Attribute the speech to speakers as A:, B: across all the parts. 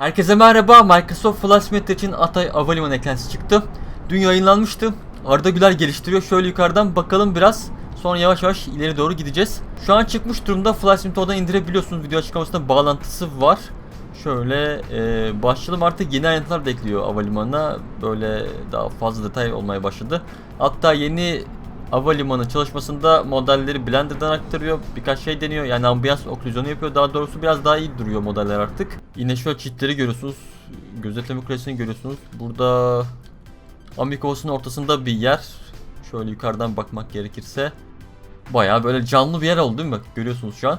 A: Herkese merhaba. Microsoft Flight Simulator için Atay Havalimanı eklentisi çıktı. Dün yayınlanmıştı. Arda Güler geliştiriyor. Şöyle yukarıdan bakalım biraz. Sonra yavaş yavaş ileri doğru gideceğiz. Şu an çıkmış durumda. Flight Simulator'dan indirebiliyorsunuz. Video açıklamasında bağlantısı var. Şöyle e, başlayalım artık yeni ayrıntılar da ekliyor havalimanına. Böyle daha fazla detay olmaya başladı. Hatta yeni havalimanı çalışmasında modelleri Blender'dan aktarıyor. Birkaç şey deniyor. Yani ambiyans oklüzyonu yapıyor. Daha doğrusu biraz daha iyi duruyor modeller artık. Yine şöyle çitleri görüyorsunuz. Gözetleme kulesini görüyorsunuz. Burada Amikos'un ortasında bir yer. Şöyle yukarıdan bakmak gerekirse. Bayağı böyle canlı bir yer oldu değil mi? Görüyorsunuz şu an.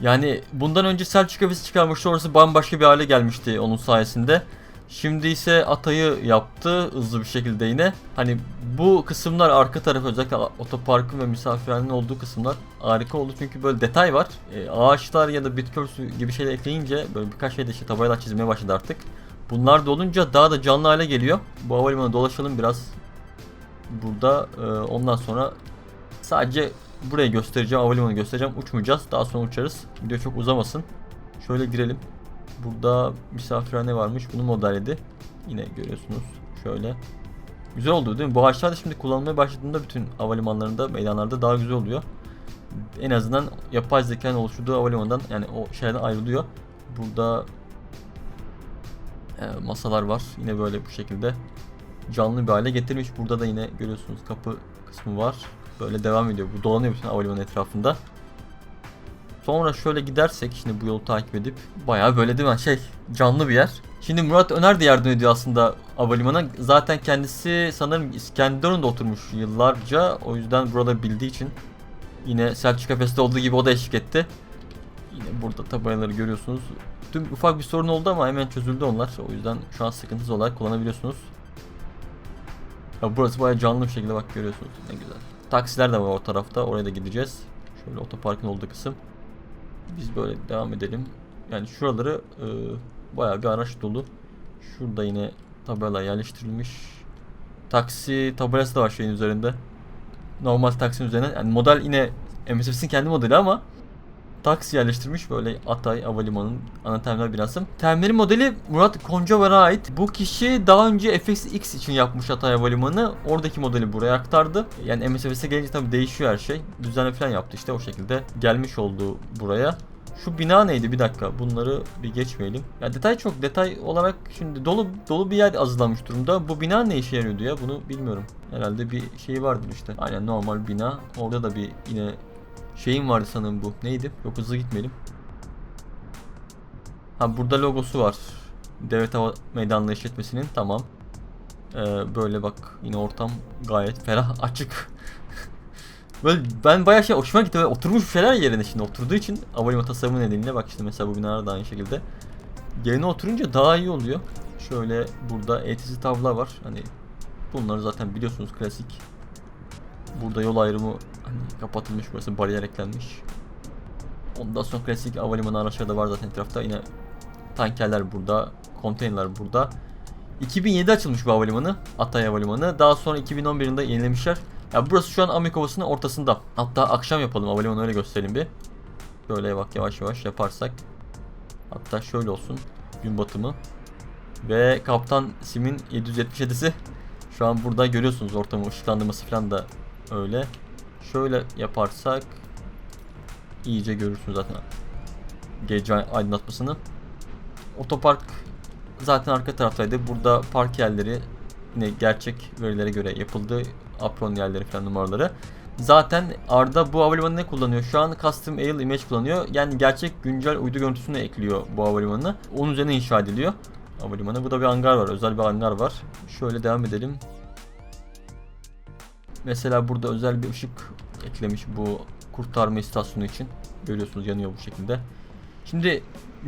A: Yani bundan önce Selçuk Efes'i çıkarmıştı. Orası bambaşka bir hale gelmişti onun sayesinde. Şimdi ise Atay'ı yaptı hızlı bir şekilde yine. Hani bu kısımlar arka tarafı özellikle otoparkın ve misafirhanenin olduğu kısımlar harika oldu çünkü böyle detay var. E, ağaçlar ya da bitki örtüsü gibi şeyler ekleyince böyle birkaç şey de işte tabelalar çizmeye başladı artık. Bunlar da olunca daha da canlı hale geliyor. Bu havalimanı dolaşalım biraz burada. E, ondan sonra sadece burayı göstereceğim, havalimanı göstereceğim. Uçmayacağız. Daha sonra uçarız. Video çok uzamasın. Şöyle girelim. Burada misafirhane varmış. Bunu modelledi. Yine görüyorsunuz. Şöyle. Güzel oldu değil mi? Bu ağaçlar da şimdi kullanılmaya başladığında bütün havalimanlarında, meydanlarda daha güzel oluyor. En azından yapay zekanın oluşturduğu havalimanından yani o şeyden ayrılıyor. Burada e, masalar var. Yine böyle bu şekilde canlı bir hale getirmiş. Burada da yine görüyorsunuz kapı kısmı var. Böyle devam ediyor. Bu dolanıyor bütün havalimanı etrafında. Sonra şöyle gidersek şimdi bu yolu takip edip bayağı böyle değil mi şey canlı bir yer. Şimdi Murat Öner de yardım ediyor aslında havalimanına. Zaten kendisi sanırım İskenderun'da oturmuş yıllarca. O yüzden burada bildiği için yine Selçuk Efes'te olduğu gibi o da eşlik etti. Yine burada tabelaları görüyorsunuz. Dün ufak bir sorun oldu ama hemen çözüldü onlar. O yüzden şu an sıkıntısız olarak kullanabiliyorsunuz. Ya burası bayağı canlı bir şekilde bak görüyorsunuz. Ne güzel. Taksiler de var o tarafta. Oraya da gideceğiz. Şöyle otoparkın olduğu kısım. Biz böyle devam edelim. Yani şuraları e, bayağı araç dolu. Şurada yine tabela yerleştirilmiş. Taksi tabelası da var şeyin üzerinde. Normal taksinin üzerine. Yani model yine MSF'sin kendi modeli ama taksi yerleştirmiş böyle Atay Havalimanı'nın ana terminal binası. Terminal modeli Murat Koncavar'a ait. Bu kişi daha önce FXX için yapmış Atay Havalimanı. Oradaki modeli buraya aktardı. Yani MSFS'e gelince tabii değişiyor her şey. Düzenle falan yaptı işte o şekilde gelmiş oldu buraya. Şu bina neydi bir dakika bunları bir geçmeyelim. Ya detay çok detay olarak şimdi dolu dolu bir yer azılamış durumda. Bu bina ne işe yarıyordu ya bunu bilmiyorum. Herhalde bir şey vardır işte. Aynen normal bina. Orada da bir yine şeyim vardı sanırım bu. Neydi? Yok hızlı gitmeyelim. Ha burada logosu var. Devlet Hava Meydanları işletmesinin. Tamam. Ee, böyle bak yine ortam gayet ferah açık. böyle ben bayağı şey hoşuma gitti. Böyle oturmuş bir şeyler yerine şimdi oturduğu için havalimanı tasarımı nedeniyle bak işte mesela bu binalar da aynı şekilde. Yerine oturunca daha iyi oluyor. Şöyle burada ETC tavla var. Hani bunları zaten biliyorsunuz klasik. Burada yol ayrımı hani kapatılmış burası bariyer eklenmiş. Ondan sonra klasik havalimanı araçları da var zaten etrafta. Yine tankerler burada, konteynerler burada. 2007'de açılmış bu havalimanı, Atay Havalimanı. Daha sonra 2011 yılında yenilemişler. Ya burası şu an Amerika Ovası'nın ortasında. Hatta akşam yapalım havalimanı öyle gösterelim bir. Böyle bak yavaş yavaş yaparsak. Hatta şöyle olsun. Gün batımı. Ve Kaptan Sim'in 777'si. Şu an burada görüyorsunuz ortamı ışıklandırması falan da öyle. Şöyle yaparsak iyice görürsünüz zaten gece aydınlatmasını. Otopark zaten arka taraftaydı. Burada park yerleri yine gerçek verilere göre yapıldı. Apron yerleri falan numaraları. Zaten Arda bu havalimanı ne kullanıyor? Şu an Custom Air Image kullanıyor. Yani gerçek güncel uydu görüntüsünü ekliyor bu havalimanına. Onun üzerine inşa ediliyor havalimanı. Burada bir hangar var. Özel bir hangar var. Şöyle devam edelim. Mesela burada özel bir ışık eklemiş bu kurtarma istasyonu için. Görüyorsunuz yanıyor bu şekilde. Şimdi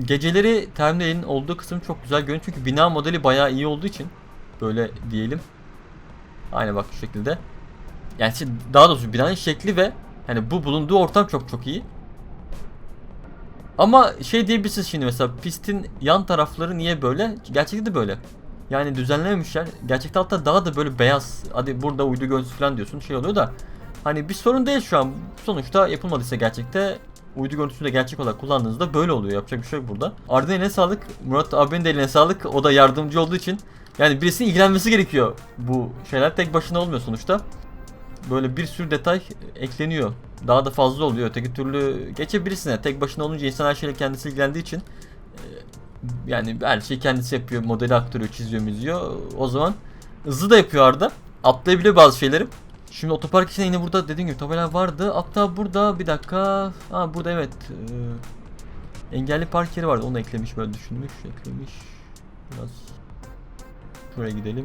A: geceleri terminalin olduğu kısım çok güzel görünüyor. Çünkü bina modeli bayağı iyi olduğu için böyle diyelim. Aynı bak şu şekilde. Yani daha doğrusu binanın şekli ve hani bu bulunduğu ortam çok çok iyi. Ama şey diyebilirsiniz şimdi mesela pistin yan tarafları niye böyle? Gerçekte de böyle. Yani düzenlememişler. Gerçekte hatta daha da böyle beyaz. Hadi burada uydu görüntüsü falan diyorsun şey oluyor da. Hani bir sorun değil şu an. Sonuçta yapılmadıysa gerçekte uydu görüntüsünü de gerçek olarak kullandığınızda böyle oluyor. Yapacak bir şey yok burada. Arda'nın eline sağlık. Murat abinin de eline sağlık. O da yardımcı olduğu için. Yani birisinin ilgilenmesi gerekiyor. Bu şeyler tek başına olmuyor sonuçta. Böyle bir sürü detay ekleniyor. Daha da fazla oluyor. Öteki türlü geçebirisine. Tek başına olunca insan her şeyle kendisi ilgilendiği için e, yani her şeyi kendisi yapıyor. Modeli aktarıyor, çiziyor, müziyor. O zaman hızlı da yapıyor Arda. Atlayabiliyor bazı şeyleri. Şimdi otopark için yine burada dediğim gibi tabela vardı. Hatta burada bir dakika. Ha burada evet. Ee, engelli park yeri vardı. Onu eklemiş böyle düşünmüş. Eklemiş. Biraz şuraya gidelim.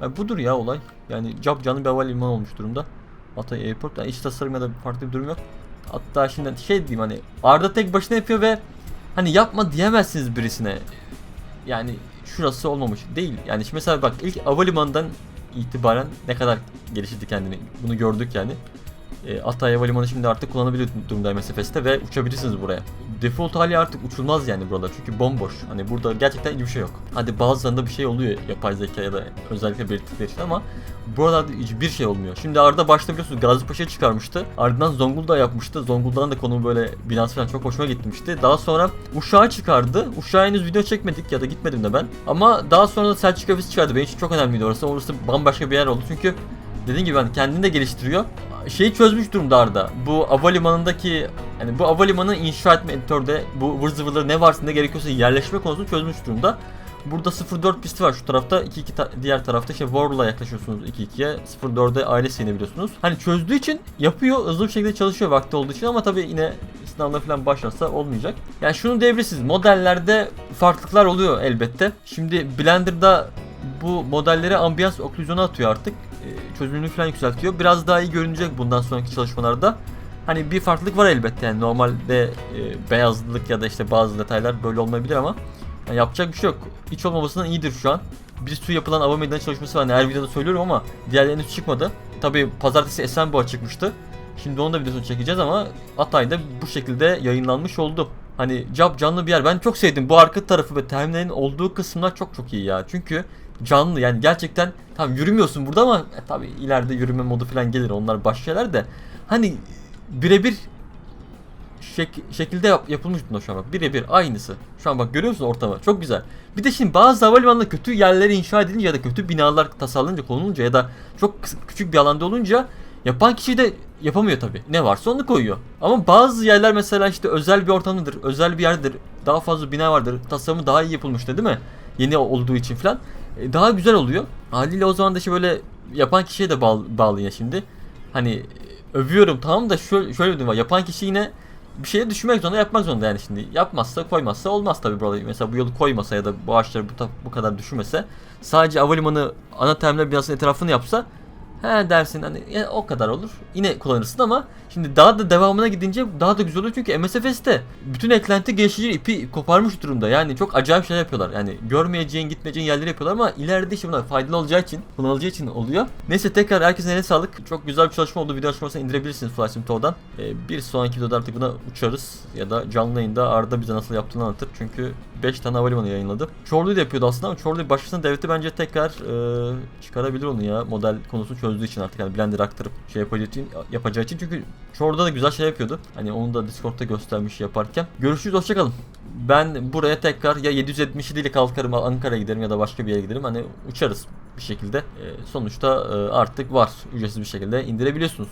A: Ha, budur ya olay. Yani cap canlı bir havalimanı olmuş durumda. Hatay Airport. Yani iç tasarım ya da farklı bir durum yok. Hatta şimdi şey diyeyim hani Arda tek başına yapıyor ve hani yapma diyemezsiniz birisine. Yani şurası olmamış değil. Yani şimdi mesela bak ilk havalimanından itibaren ne kadar geliştirdi kendini bunu gördük yani. E, Hatay Havalimanı şimdi artık kullanabilir durumda MSFS'te ve uçabilirsiniz buraya. Default hali artık uçulmaz yani buralar çünkü bomboş. Hani burada gerçekten hiçbir şey yok. Hadi bazılarında bir şey oluyor yapay zeka ya da özellikle belirttikleri için ama buralarda hiçbir şey olmuyor. Şimdi Arda başta biliyorsunuz Gazi Paşa'ya çıkarmıştı. Ardından Zonguldak'a yapmıştı. Zonguldak'ın da konumu böyle binası falan çok hoşuma gitmişti. Daha sonra Uşak'a çıkardı. Uşak'a henüz video çekmedik ya da gitmedim de ben. Ama daha sonra da Selçuk Köprüsü çıkardı. Benim için çok önemliydi orası. Orası bambaşka bir yer oldu çünkü dediğim gibi hani kendini de geliştiriyor. Şeyi çözmüş durumda Arda. Bu havalimanındaki yani bu havalimanı inşa etme editörde bu vır ne varsa ne gerekiyorsa yerleşme konusunu çözmüş durumda. Burada 04 pisti var şu tarafta. 2 ta- diğer tarafta işte Warl'a yaklaşıyorsunuz 2-2'ye. 04'e ailesi inebiliyorsunuz. Hani çözdüğü için yapıyor. Hızlı bir şekilde çalışıyor vakti olduğu için ama tabii yine sınavına falan başlarsa olmayacak. Yani şunu diyebilirsiniz. Modellerde farklılıklar oluyor elbette. Şimdi Blender'da bu modellere ambiyans oklüzyonu atıyor artık. Ee, çözünürlüğü falan yükseltiyor. Biraz daha iyi görünecek bundan sonraki çalışmalarda. Hani bir farklılık var elbette yani normalde e, beyazlık ya da işte bazı detaylar böyle olmayabilir ama yani yapacak bir şey yok. Hiç olmamasından iyidir şu an. Bir sürü yapılan hava meydanı çalışması var. Yani her videoda söylüyorum ama diğerleri henüz çıkmadı. Tabi pazartesi Esenboğa çıkmıştı. Şimdi onun da videosunu çekeceğiz ama Hatay'da bu şekilde yayınlanmış oldu. Hani cap canlı bir yer. Ben çok sevdim. Bu arka tarafı ve terminalin olduğu kısımlar çok çok iyi ya. Çünkü canlı yani gerçekten tam yürümüyorsun burada ama e, tabi ileride yürüme modu falan gelir. Onlar başka şeyler de. Hani birebir şek- şekilde yap- yapılmış bunda şu an bak. Birebir aynısı. Şu an bak görüyor musun ortamı? Çok güzel. Bir de şimdi bazı havalimanında kötü yerleri inşa edilince ya da kötü binalar tasarlanınca konulunca ya da çok küçük bir alanda olunca yapan kişi de yapamıyor tabi. Ne varsa onu koyuyor. Ama bazı yerler mesela işte özel bir ortamdadır, özel bir yerdir, daha fazla bina vardır, tasarımı daha iyi yapılmıştır değil mi? Yeni olduğu için falan. E, Daha güzel oluyor. Haliyle o zaman da işte böyle yapan kişiye de bağlı, bağlı ya şimdi. Hani e, övüyorum tamam da şöyle, şöyle bir durum var. Yapan kişi yine bir şeye düşünmek zorunda yapmak zorunda yani şimdi. Yapmazsa koymazsa olmaz tabii burada. Mesela bu yolu koymasa ya da bu ağaçları bu, bu kadar düşünmese sadece havalimanı ana terminal binasının etrafını yapsa he dersin hani ya o kadar olur. Yine kullanırsın ama şimdi daha da devamına gidince daha da güzel oluyor çünkü MSFS'te bütün eklenti geliştirici ipi koparmış durumda. Yani çok acayip şeyler yapıyorlar. Yani görmeyeceğin, gitmeyeceğin yerleri yapıyorlar ama ileride işte bunlar faydalı olacağı için, kullanılacağı için oluyor. Neyse tekrar herkesin eline sağlık. Çok güzel bir çalışma oldu. Video açmasını indirebilirsiniz Flash Simto'dan. Ee, bir sonraki videoda artık buna uçarız. Ya da canlı yayında Arda bize nasıl yaptığını anlatır. Çünkü 5 tane havalimanı yayınladı. Çorlu'yu da yapıyordu aslında ama Çorlu'yu başlasın devleti bence tekrar e, çıkarabilir onu ya. Model konusunu çözdüğü için artık yani Blender aktarıp şey yapacağı için, yapacağı için. Çünkü Çorlu'da da güzel şey yapıyordu. Hani onu da Discord'da göstermiş yaparken. Görüşürüz hoşçakalın. Ben buraya tekrar ya 777 ile kalkarım Ankara'ya giderim ya da başka bir yere giderim. Hani uçarız bir şekilde. E, sonuçta e, artık var. Ücretsiz bir şekilde indirebiliyorsunuz.